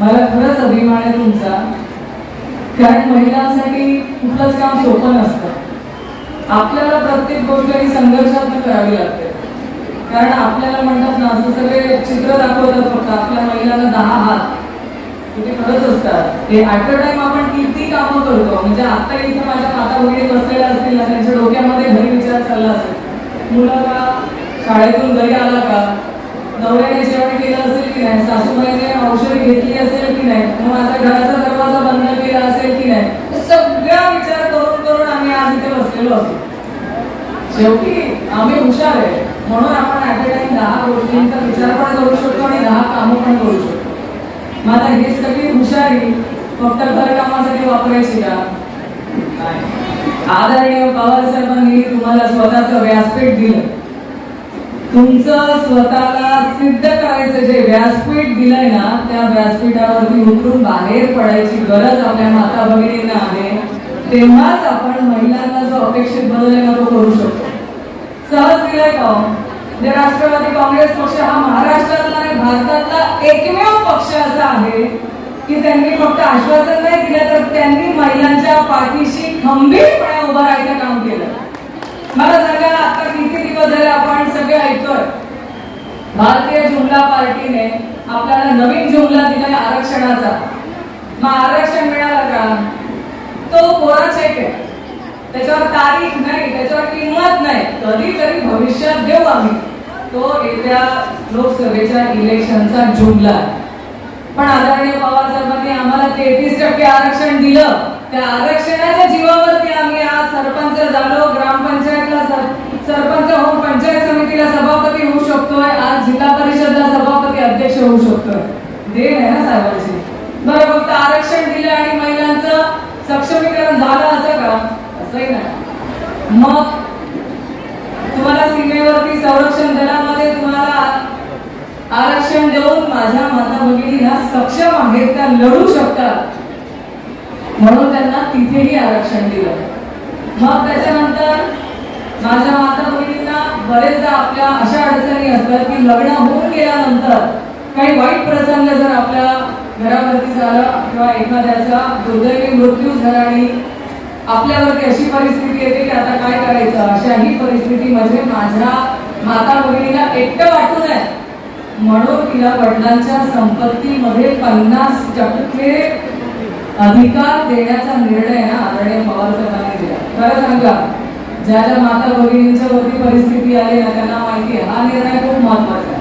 मला खरंच अभिमान आहे तुमचा. कारण महिलांसाठी कुठलंच काम सोपं नसतं. आपल्याला प्रत्येक गोष्ट ही संघर्षातनं करावी लागते. कारण आपल्याला म्हणतात ना असं सगळे चित्र दाखवतात फक्त. आपल्या महिलांना दहा हात. ते खरंच असतात. ते ऍट अ टाइम आपण किती कामं करतो. म्हणजे आता इथे माझ्या माता वगैरे बसलेल्या असतील ना त्यांच्या डोक्यामध्ये घरी विचार चालला असेल. मुलं का शाळेतून घरी आला का? नवऱ्याने जेवण केलं असेल की नाही? सासूबाईने औषध घेतली असेल की नाही? मग माझा घराचा दरवाजा बंद केला असेल की नाही? सगळा विचार करून करून आम्ही आज इथे बसलेलो असतो शेवटी आम्ही हुशार आहे. म्हणून आपण ऍट अ टाइम दहा गोष्टींचा विचार पण करू शकतो आणि दहा कामं पण करू शकतो. माझा ही सगळी हुशारी फक्त घरकामासाठी वापरायची का? नाही. आदरणीय पवार साहेबांनी तुम्हाला स्वतःचं व्यासपीठ दिलं. तुमचं स्वतःला सिद्ध करायचं जे व्यासपीठ दिलंय ना त्या व्यासपीठावरती उतरून बाहेर पडायची गरज आपल्या माता भगिनींना आहे तेव्हाच आपण महिलांना जो अपेक्षित बदल आहे ना तो करू शकतो सहज दिलाय का हो? म्हणजे राष्ट्रवादी काँग्रेस पक्ष हा महाराष्ट्रातला आणि भारतातला एकमेव पक्ष असा आहे की त्यांनी फक्त आश्वासन नाही दिलं तर त्यांनी महिलांच्या पाठीशी खंबीरपणे उभं राहायचं काम केलं मला सांगा आता किती दिवस झाले भारतीय जुमला पार्टीने आपल्याला नवीन जुमला दिलाय आरक्षणाचा. मग आरक्षण मिळालं का? तो कोरा चेक आहे त्याच्यावर तारीख नाही त्याच्यावर किंमत नाही. कधीतरी भविष्यात देऊ आम्ही. तो येत्या लोकसभेच्या इलेक्शनचा जुमला पण आदरणीय पवार साहेबांनी आम्हाला तेहतीस टक्के आरक्षण दिलं. त्या आरक्षणाच्या जीवावरती आम्ही आज सरपंच झालो ग्राम सभापती होऊ शकतोय देण आहे ना साहेबांची. बरं फक्त आरक्षण दिलं आणि महिलांचं सक्षमीकरण झालं असं का? असंही नाही. मग तुम्हाला सीमेवरती संरक्षण दलामध्ये तुम्हाला आरक्षण देऊन माझ्या माता भगिनी ह्या सक्षम आहेत त्या लढू शकतात? म्हणून त्यांना तिथेही आरक्षण दिलं. मग त्याच्यानंतर माझ्या माता भगिनींना बरेचदा आपल्या अशा अडचणी असतात की लग्न होऊन गेल्यानंतर काही वाईट प्रसंग जर आपल्या घरावरती झाला किंवा एखाद्याचा दुर्दैवी मृत्यू झाला आणि आपल्यावरती अशी परिस्थिती येते की आता काय करायचं? अशाही म्हणजे माझ्या माता भगिनीला एकटं वाटू नये. म्हणून तिला वडिलांच्या संपत्तीमध्ये पन्नास टक्के अधिकार देण्याचा निर्णय ना आदरणीय पवार साहेबांनी दिला. खरं सांगा ज्या ज्या माता भगिनींच्या वरती परिस्थिती आली ना त्यांना माहिती हा निर्णय खूप महत्त्वाचा